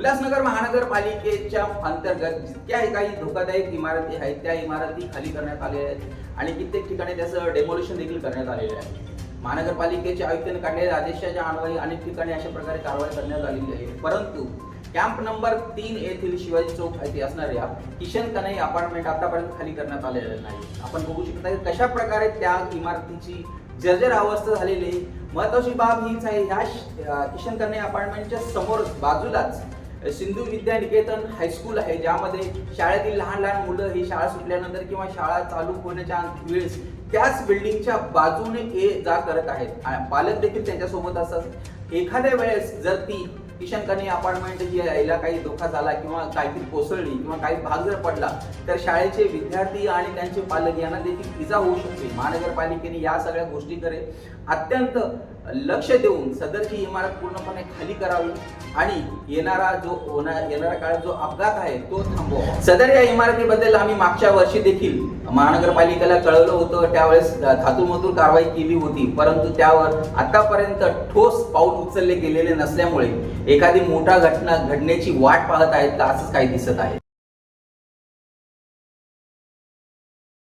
उल्हासनगर महानगरपालिकेच्या अंतर्गत जितक्या काही धोकादायक इमारती आहेत त्या इमारती खाली करण्यात आलेल्या आहेत आणि कित्येक ठिकाणी त्याचं डेमोलिशन देखील करण्यात आलेलं आहे. महानगरपालिकेच्या आयुक्तांनी काढलेल्या आदेशाच्या अन्वये अनेक ठिकाणी अशा प्रकारे कारवाई करण्यात आलेली आहे. परंतु कॅम्प नंबर तीन येथील शिवाजी चौक येथे असणाऱ्या किशन कन्हई अपार्टमेंट आतापर्यंत खाली करण्यात आलेलं नाही. आपण बघू शकता की कशा प्रकारे त्या इमारतीची जर्जर अवस्था झालेली महत्वाची बाब हीच आहे ह्या किशन कन्हई अपार्टमेंटच्या समोर बाजूलाच सिंधू विद्या निकेतन हायस्कूल आहे ज्यामध्ये शाळेतील लहान लहान मुलं ही शाळा सुटल्यानंतर किंवा शाळा चालू होण्याच्या वेळेस त्याच बिल्डिंगच्या बाजूने ये जा करत आहेत. पालक देखील त्यांच्यासोबत असतात. एखाद्या वेळेस जर ती किशन अपार्टमेंट जी यायला काही धोका झाला किंवा काहीतरी कोसळली किंवा काही भाग जर पडला तर शाळेचे विद्यार्थी आणि त्यांचे पालक यांना देखील इजा होऊ शकते. महानगरपालिकेने या सगळ्या गोष्टीकडे अत्यंत लक्ष देऊन सदरची इमारत पूर्णपणे खाली करावी आणि येणारा जो होणार येणाऱ्या काळात जो अपघात आहे तो थांबवा सदर या इमारतीबद्दल आम्ही मागच्या वर्षी देखील महानगरपालिकेला कळवलं होतं. त्यावेळेस धातूमधून कारवाई केली होती परंतु त्यावर आतापर्यंत ठोस पाऊल उचलले गेलेले नसल्यामुळे एखादी मोठा घटना घडण्याची वाट पाहत आहेत का असंच काही दिसत आहे.